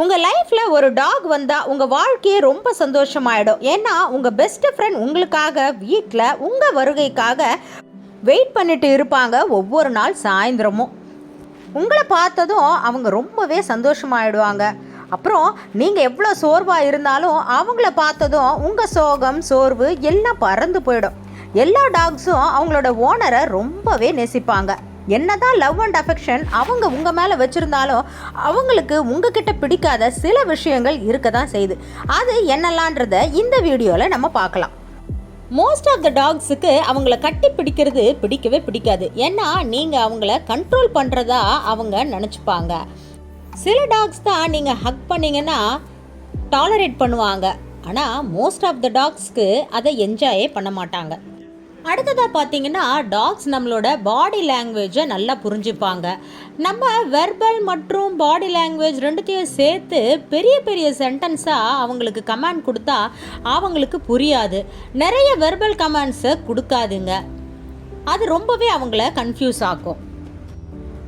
உங்கள் லைஃப்பில் ஒரு டாக் வந்தால் உங்கள் வாழ்க்கையே ரொம்ப சந்தோஷமாயிடும். ஏன்னா உங்கள் பெஸ்ட் ஃப்ரெண்ட் உங்களுக்காக வீட்டில் உங்கள் வருகைக்காக வெயிட் பண்ணிட்டு இருப்பாங்க ஒவ்வொரு நாள் சாயந்தரமும். உங்களை பார்த்ததும் அவங்க ரொம்பவே சந்தோஷமாயிடுவாங்க. அப்புறம் நீங்கள் எவ்வளோ சோர்வாக இருந்தாலும் அவங்கள பார்த்ததும் உங்கள் சோகம் சோர்வு எல்லாம் பறந்து போயிடும். எல்லா டாக்ஸும் அவங்களோட ஓனரை ரொம்பவே நேசிப்பாங்க. என்னதான் லவ் அண்ட் அஃபெக்ஷன் அவங்க உங்கள் மேலே வச்சுருந்தாலும் அவங்களுக்கு உங்ககிட்ட பிடிக்காத சில விஷயங்கள் இருக்க தான் செய்யுது. அது என்னெல்லான்றத இந்த வீடியோவில் நம்ம பார்க்கலாம். மோஸ்ட் ஆஃப் த டாக்ஸுக்கு அவங்கள கட்டி பிடிக்கிறது பிடிக்கவே பிடிக்காது. ஏன்னா நீங்கள் அவங்கள கண்ட்ரோல் பண்ணுறதா அவங்க நினச்சிப்பாங்க. சில டாக்ஸ் தான் நீங்கள் ஹக் பண்ணீங்கன்னா டாலரேட் பண்ணுவாங்க. ஆனால் மோஸ்ட் ஆஃப் த டாக்ஸ்க்கு அதை என்ஜாயே பண்ண மாட்டாங்க. அடுத்ததாக பார்த்தீங்கன்னா டாக்ஸ் நம்மளோட பாடி லாங்குவேஜை நல்லா புரிஞ்சுப்பாங்க. நம்ம வெர்பல் மற்றும் பாடி லாங்குவேஜ் ரெண்டுத்தையும் சேர்த்து பெரிய பெரிய சென்டென்ஸாக அவங்களுக்கு கமாண்ட் கொடுத்தா அவங்களுக்கு புரியாது. நிறைய வெர்பல் கமாண்ட்ஸை கொடுக்காதுங்க. அது ரொம்பவே அவங்கள கன்ஃபியூஸ் ஆக்கும்.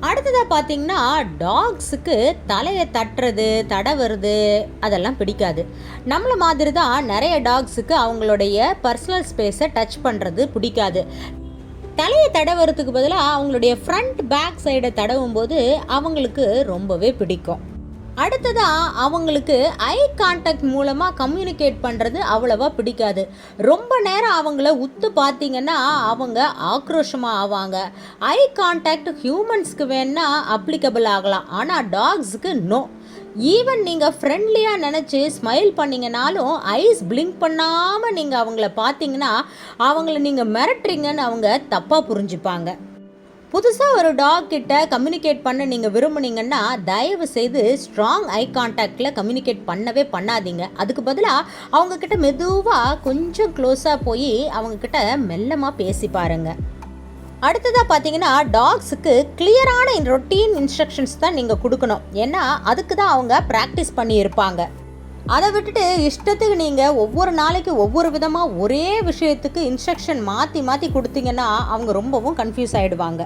அடுத்ததாக பார்த்தீங்கன்னா டாக்ஸுக்கு தலையை தட்டுறது தடவுறது அதெல்லாம் பிடிக்காது. நம்மளை மாதிரி தான் நிறைய டாக்ஸுக்கு அவங்களுடைய பர்சனல் ஸ்பேஸை டச் பண்ணுறது பிடிக்காது. தலையை தடவுறதுக்கு பதிலாக அவங்களுடைய ஃப்ரண்ட் பேக் சைடை தடவும் போது அவங்களுக்கு ரொம்பவே பிடிக்கும். அடுத்ததாக அவங்களுக்கு ஐ கான்டாக்ட் மூலமாக கம்யூனிகேட் பண்ணுறது அவ்வளவா பிடிக்காது. ரொம்ப நேரம் அவங்கள உத்து பார்த்தீங்கன்னா அவங்க ஆக்ரோஷமாக ஆவாங்க. ஐ கான்டாக்ட் ஹியூமன்ஸ்க்கு வேணால் அப்ளிகபிள் ஆகலாம். ஆனால் டாக்ஸுக்கு நோ ஈவன் நீங்கள் ஃப்ரெண்ட்லியாக நினச்சி ஸ்மைல் பண்ணீங்கனாலும் ஐஸ் பிளிங்க் பண்ணாமல் நீங்கள் அவங்கள பார்த்தீங்கன்னா அவங்கள நீங்கள் மிரட்டுறீங்கன்னு அவங்க தப்பாக புரிஞ்சுப்பாங்க. புதுசாக ஒரு டாக் கிட்ட கம்யூனிகேட் பண்ண நீங்கள் விரும்புனீங்கன்னா தயவு செய்து ஸ்ட்ராங் ஐ கான்டாக்டில் கம்யூனிகேட் பண்ணவே பண்ணாதீங்க. அதுக்கு பதிலாக அவங்கக்கிட்ட மெதுவாக கொஞ்சம் க்ளோஸாக போய் அவங்கக்கிட்ட மெல்லமாக பேசி பாருங்க. அடுத்ததாக பார்த்தீங்கன்னா டாக்ஸுக்கு கிளியரான ரொட்டீன் இன்ஸ்ட்ரக்ஷன்ஸ் தான் நீங்கள் கொடுக்கணும். ஏன்னா அதுக்கு தான் அவங்க ப்ராக்டிஸ் பண்ணி இருப்பாங்க. அதை விட்டுட்டு இஷ்டத்துக்கு நீங்கள் ஒவ்வொரு நாளைக்கு ஒவ்வொரு விதமாக ஒரே விஷயத்துக்கு இன்ஸ்ட்ரக்ஷன் மாற்றி மாற்றி கொடுத்தீங்கன்னா அவங்க ரொம்பவும் கன்ஃபியூஸ் ஆகிடுவாங்க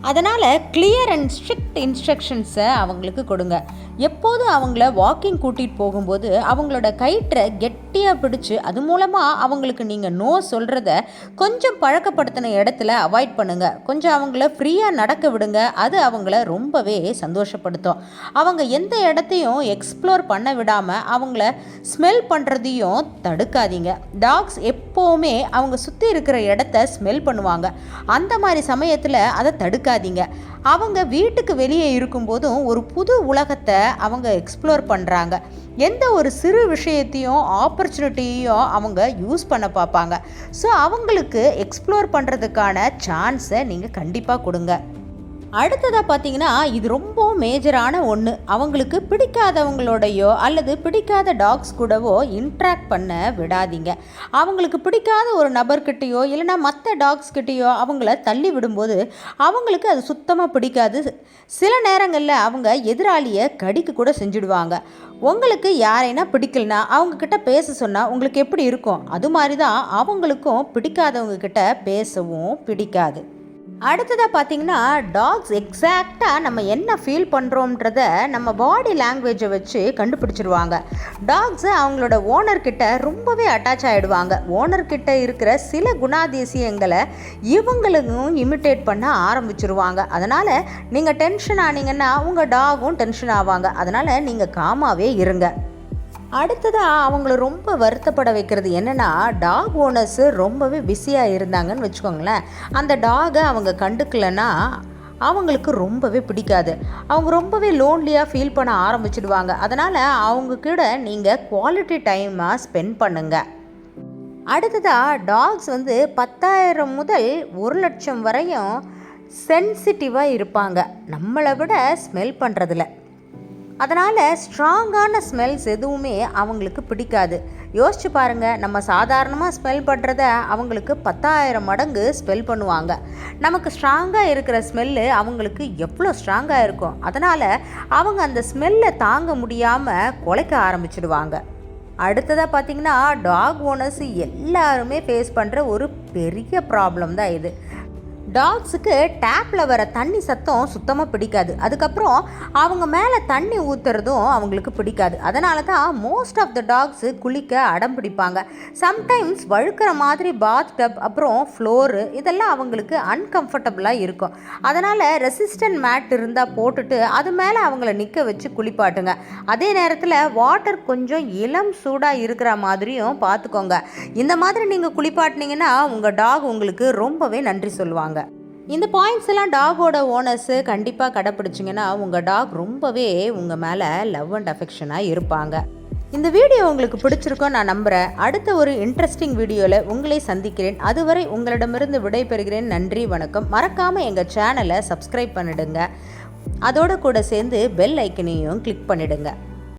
அதனால் கிளியர் அண்ட் ஸ்ட்ரிக்ட் இன்ஸ்ட்ரக்ஷன்ஸை அவங்களுக்கு கொடுங்க. எப்போதும் அவங்கள வாக்கிங் கூட்டிகிட்டு போகும்போது அவங்களோட கயிற்றை கெட்டியாக பிடிச்சு அது மூலமாக அவங்களுக்கு நீங்கள் நோ சொல்கிறத கொஞ்சம் பழக்கப்படுத்தின இடத்துல அவாய்ட் பண்ணுங்கள் கொஞ்சம் அவங்கள ஃப்ரீயாக நடக்க விடுங்க. அது அவங்கள ரொம்பவே சந்தோஷப்படுத்தும். அவங்க எந்த இடத்தையும் எக்ஸ்ப்ளோர் பண்ண விடாமல் அவங்கள ஸ்மெல் பண்ணுறதையும் தடுக்காதீங்க. டாக்ஸ் எப்போவுமே அவங்க சுற்றி இருக்கிற இடத்த ஸ்மெல் பண்ணுவாங்க. அந்த மாதிரி சமயத்தில் அதை தடுக்காதீங்க. அவங்க வீட்டுக்கு வெளியே இருக்கும்போதும் ஒரு புது உலகத்தை அவங்க எக்ஸ்ப்ளோர் பண்ணுறாங்க எந்த ஒரு சிறு விஷயத்தையும் ஆப்பர்ச்சுனிட்டியையும் அவங்க யூஸ் பண்ண பார்ப்பாங்க. ஸோ அவங்களுக்கு எக்ஸ்ப்ளோர் பண்ணுறதுக்கான சான்ஸை நீங்கள் கண்டிப்பாக கொடுங்க. அடுத்ததாக பார்த்தீங்கன்னா இது ரொம்ப மேஜரான ஒன்று அவங்களுக்கு பிடிக்காதவங்களோடையோ அல்லது பிடிக்காத டாக்ஸ் கூடவோ இன்ட்ராக்ட் பண்ண விடாதீங்க. அவங்களுக்கு பிடிக்காத ஒரு நபர்கிட்டேயோ இல்லைனா மற்ற டாக்ஸ் கிட்டேயோ அவங்கள தள்ளி விடும்போது அவங்களுக்கு அது சுத்தமாக பிடிக்காது. சில நேரங்களில் அவங்க எதிராளியை கடிக்க கூட செஞ்சுடுவாங்க. உங்களுக்கு யாரைனா பிடிக்கலனா அவங்கக்கிட்ட பேச சொன்னால் உங்களுக்கு எப்படி இருக்கும்? அது மாதிரி தான் அவங்களுக்கும் பிடிக்காதவங்க கிட்ட பேசவும் பிடிக்காது. அடுத்ததாக பார்த்தீங்கன்னா டாக்ஸ் எக்ஸாக்டாக நம்ம என்ன ஃபீல் பண்ணுறோன்றத நம்ம பாடி லாங்குவேஜை வச்சு கண்டுபிடிச்சிருவாங்க. டாக்ஸு அவங்களோட ஓனர்கிட்ட ரொம்பவே அட்டாச் ஆகிடுவாங்க ஓனர்கிட்ட இருக்கிற சில குணாதிசயங்களை இவங்களுக்கும் இமிட்டேட் பண்ண ஆரம்பிச்சிருவாங்க. அதனால் நீங்கள் டென்ஷன் ஆனீங்கன்னா உங்கள் டாகும் டென்ஷன் ஆவாங்க. அதனால் நீங்கள் காமாவே இருங்க. அடுத்ததாக அவங்கள ரொம்ப வருத்தப்பட வைக்கிறது என்னென்னா டாக் ஓனர்ஸு ரொம்பவே பிஸியாக இருந்தாங்கன்னு வச்சுக்கோங்களேன். அந்த டாகை அவங்க கண்டுக்கலைன்னா அவங்களுக்கு ரொம்பவே பிடிக்காது. அவங்க ரொம்பவே லோன்லியாக ஃபீல் பண்ண ஆரம்பிச்சிடுவாங்க. அதனால் அவங்க கூட நீங்கள் குவாலிட்டி டைமாக ஸ்பெண்ட் பண்ணுங்கள் அடுத்ததாக டாக்ஸ் வந்து பத்தாயிரம் முதல் ஒரு லட்சம் வரையும் சென்சிட்டிவாக இருப்பாங்க. நம்மளை விட ஸ்மெல் பண்ணுறதில்ல அதனால் ஸ்ட்ராங்கான ஸ்மெல்ஸ் எதுவுமே அவங்களுக்கு பிடிக்காது. யோசிச்சு பாருங்கள் நம்ம சாதாரணமாக ஸ்மெல் பண்ணுறத அவங்களுக்கு பத்தாயிரம் மடங்கு ஸ்மெல் பண்ணுவாங்க. நமக்கு ஸ்ட்ராங்காக இருக்கிற ஸ்மெல்லு அவங்களுக்கு எவ்வளோ ஸ்ட்ராங்காக இருக்கும் அதனால் அவங்க அந்த ஸ்மெல்லை தாங்க முடியாமல் குலைக்க ஆரம்பிச்சிடுவாங்க. அடுத்ததாக பார்த்தீங்கன்னா டாக் ஓனர்ஸ் எல்லாருமே ஃபேஸ் பண்ணுற ஒரு பெரிய ப்ராப்ளம் தான் இது. டாக்ஸுக்கு டேப்பில் வர தண்ணி சத்தம் சுத்தமாக பிடிக்காது. அதுக்கப்புறம் அவங்க மேலே தண்ணி ஊற்றுறதும் அவங்களுக்கு பிடிக்காது. அதனால தான் மோஸ்ட் ஆஃப் த டாக்ஸு குளிக்க அடம் பிடிப்பாங்க. சம்டைம்ஸ் வழுக்கிற மாதிரி பாத் டப் அப்புறம் ஃப்ளோரு இதெல்லாம் அவங்களுக்கு அன்கம்ஃபர்டபுளாக இருக்கும். அதனால் ரெசிஸ்டன்ட் மேட் இருந்தால் போட்டுட்டு அது மேலே அவங்கள நிற்க வச்சு குளிப்பாட்டுங்க. அதே நேரத்தில் வாட்டர் கொஞ்சம் இளம் சூடாக இருக்கிற மாதிரியும் பார்த்துக்கோங்க இந்த மாதிரி நீங்கள் குளிப்பாட்டினீங்கன்னா உங்கள் டாக் உங்களுக்கு ரொம்பவே நன்றி சொல்லுவாங்க. இந்த பாயிண்ட்ஸ் எல்லாம் டாகோட ஓனர்ஸு கண்டிப்பாக கடைப்பிடிச்சிங்கன்னா உங்கள் டாக் ரொம்பவே உங்கள் மேலே லவ் அண்ட் அஃபெக்ஷனாக இருப்பாங்க. இந்த வீடியோ உங்களுக்கு பிடிச்சிருக்கோம் நான் நம்புகிறேன் அடுத்த ஒரு இன்ட்ரெஸ்டிங் வீடியோவில் உங்களை சந்திக்கிறேன். அதுவரை உங்களிடமிருந்து விடைபெறுகிறேன். நன்றி வணக்கம். மறக்காமல் எங்கள் சேனலை சப்ஸ்கிரைப் பண்ணிடுங்க. அதோட கூட சேர்ந்து பெல் ஐக்கனையும் கிளிக் பண்ணிடுங்க.